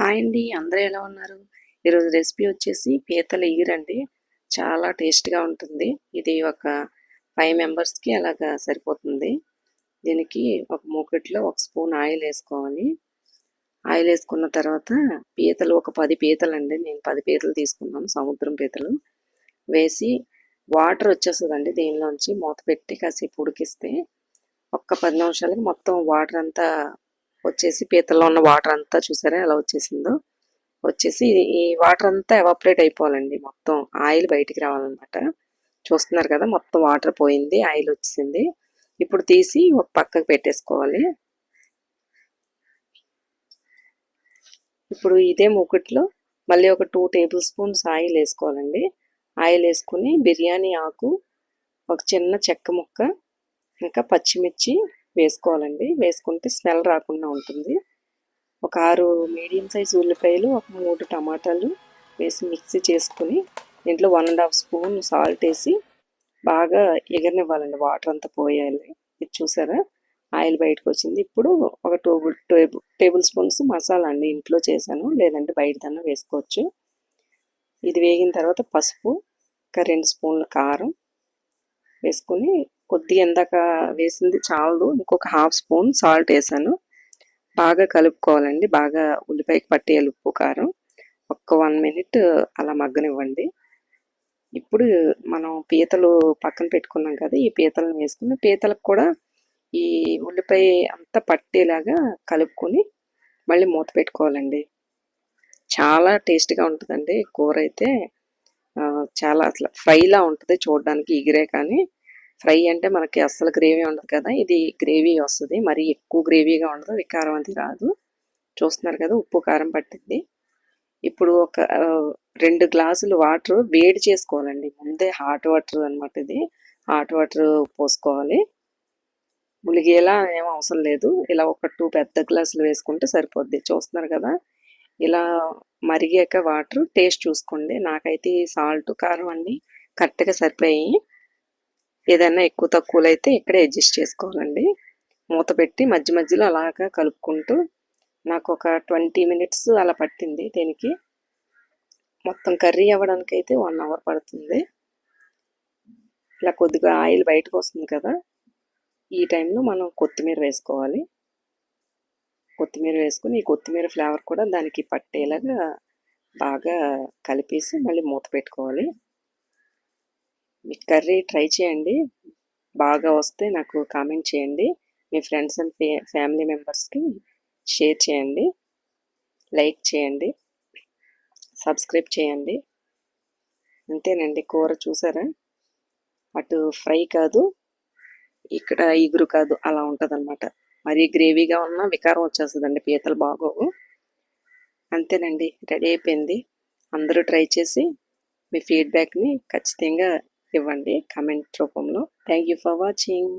Hi అండి అందరూ ఎలా ఉన్నారు? ఈరోజు రెసిపీ వచ్చేసి పీతల ఈరండి చాలా టేస్ట్గా ఉంటుంది. ఇది ఒక ఫైవ్ మెంబర్స్కి అలాగా సరిపోతుంది. దీనికి ఒక మూకెట్లో ఒక స్పూన్ ఆయిల్ వేసుకోవాలి. ఆయిల్ వేసుకున్న తర్వాత పీతలు ఒక పది పీతలు అండి నేను పది పీతలు తీసుకున్నాను సముద్రం పీతలు. వేసి వాటర్ వచ్చేస్తుందండి దీనిలోంచి. మూత పెట్టి కాసేపు ఉడికిస్తే ఒక్క పది నిమిషాలకి మొత్తం వాటర్ అంతా వచ్చేసి పీతల్లో ఉన్న వాటర్ అంతా చూసారా ఎలా వచ్చేసిందో? వచ్చేసి ఈ వాటర్ అంతా ఎవాపరేట్ అయిపోవాలండి మొత్తం. ఆయిల్ బయటికి రావాలన్నమాట. చూస్తున్నారు కదా మొత్తం వాటర్ పోయింది ఆయిల్ వచ్చింది ఇప్పుడు తీసి ఒక పక్కకు పెట్టేసుకోవాలి. ఇప్పుడు ఇదే మూకుట్లో మళ్ళీ ఒక టూ టేబుల్ స్పూన్స్ ఆయిల్ వేసుకోవాలండి. ఆయిల్ వేసుకుని బిర్యానీ ఆకు ఒక చిన్న చెక్క ముక్క ఇంకా పచ్చిమిర్చి వేసుకోవాలండి. వేసుకుంటే స్మెల్ రాకుండా ఉంటుంది. ఒక ఆరు మీడియం సైజ్ ఉల్లిపాయలు ఒక మూడు టమాటాలు వేసి మిక్సీ చేసుకుని దీంట్లో one and half spoon salt వేసి బాగా ఎగరనివ్వాలండి. వాటర్ అంతా పోయాలి. ఇది చూసారా? ఆయిల్ బయటకు వచ్చింది. ఇప్పుడు ఒక two table table spoons masala అండి ఇంట్లో చేశాను. లేదంటే బయటదన్నా వేసుకోవచ్చు. ఇది వేగిన తర్వాత పసుపు ఇంకా రెండు స్పూన్ల కారం వేసుకొని కొద్దిగా ఎందాక వేసింది చాలదు. ఇంకొక హాఫ్ స్పూన్ సాల్ట్ వేసాను. బాగా కలుపుకోవాలండి. బాగా ఉల్లిపాయకి పట్టేయాలి ఉప్పు కారం. ఒక్క వన్ మినిట్ అలా మగ్గనివ్వండి. ఇప్పుడు మనం పీతలు పక్కన పెట్టుకున్నాం కదా ఈ పీతలను వేసుకుని పీతలకు కూడా ఈ ఉల్లిపాయ అంతా పట్టేలాగా కలుపుకొని మళ్ళీ మూత పెట్టుకోవాలండి. చాలా టేస్ట్గా ఉంటుందండి కూర అయితే. చాలా అసలు ఫ్రైలా ఉంటుంది చూడడానికి ఎగిరే కానీ. ఫ్రై అంటే మనకి అస్సలు గ్రేవీ ఉండదు కదా ఇది గ్రేవీ వస్తుంది. మరి ఎక్కువ గ్రేవీగా ఉండదు వికారం అది రాదు. చూస్తున్నారు కదా ఉప్పు కారం పట్టింది. ఇప్పుడు ఒక రెండు గ్లాసులు వాటర్ వేడి చేసుకోవాలండి. ముందే హాట్ వాటర్ అనమాట ఇది. హాట్ వాటర్ పోసుకోవాలి. ములిగేలా ఏం అవసరం లేదు. ఇలా ఒక టూ పెద్ద గ్లాసులు వేసుకుంటే సరిపోద్ది. చూస్తున్నారు కదా ఇలా మరిగాక వాటర్ టేస్ట్ చూసుకోండి. నాకైతే సాల్ట్ కారం అన్నీ కరెక్ట్గా సరిపోయాయి. ఏదైనా ఎక్కువ తక్కువలు అయితే ఇక్కడే అడ్జస్ట్ చేసుకోవాలండి. మూత పెట్టి మధ్య మధ్యలో అలాగా కలుపుకుంటూ నాకు ఒక ట్వంటీ మినిట్స్ అలా పట్టింది దీనికి. మొత్తం కర్రీ అవ్వడానికి అయితే వన్ అవర్ పడుతుంది. ఇలా కొద్దిగా ఆయిల్ బయటకు వస్తుంది కదా ఈ టైంలో మనం కొత్తిమీర వేసుకోవాలి. కొత్తిమీర వేసుకుని ఈ కొత్తిమీర ఫ్లేవర్ కూడా దానికి పట్టేలాగా బాగా కలిపేసి మళ్ళీ మూత పెట్టుకోవాలి. మీ కర్రీ ట్రై చేయండి. బాగా వస్తే నాకు కామెంట్ చేయండి. మీ ఫ్రెండ్స్ అండ్ ఫ్యామిలీ మెంబర్స్కి షేర్ చేయండి. లైక్ చేయండి. సబ్స్క్రైబ్ చేయండి. అంతేనండి. కూర చూసారా? అటు ఫ్రై కాదు ఇక్కడ ఇగురు కాదు అలా ఉంటుంది అనమాట మరీ గ్రేవీగా ఉన్న వికారం వచ్చేస్తుందండి. పీతలు బాగోవు. అంతేనండి. రెడీ అయిపోయింది. అందరూ ట్రై చేసి మీ ఫీడ్బ్యాక్ని ఖచ్చితంగా ఇవ్వండి కమెంట్ రూపంలో. Thank you for watching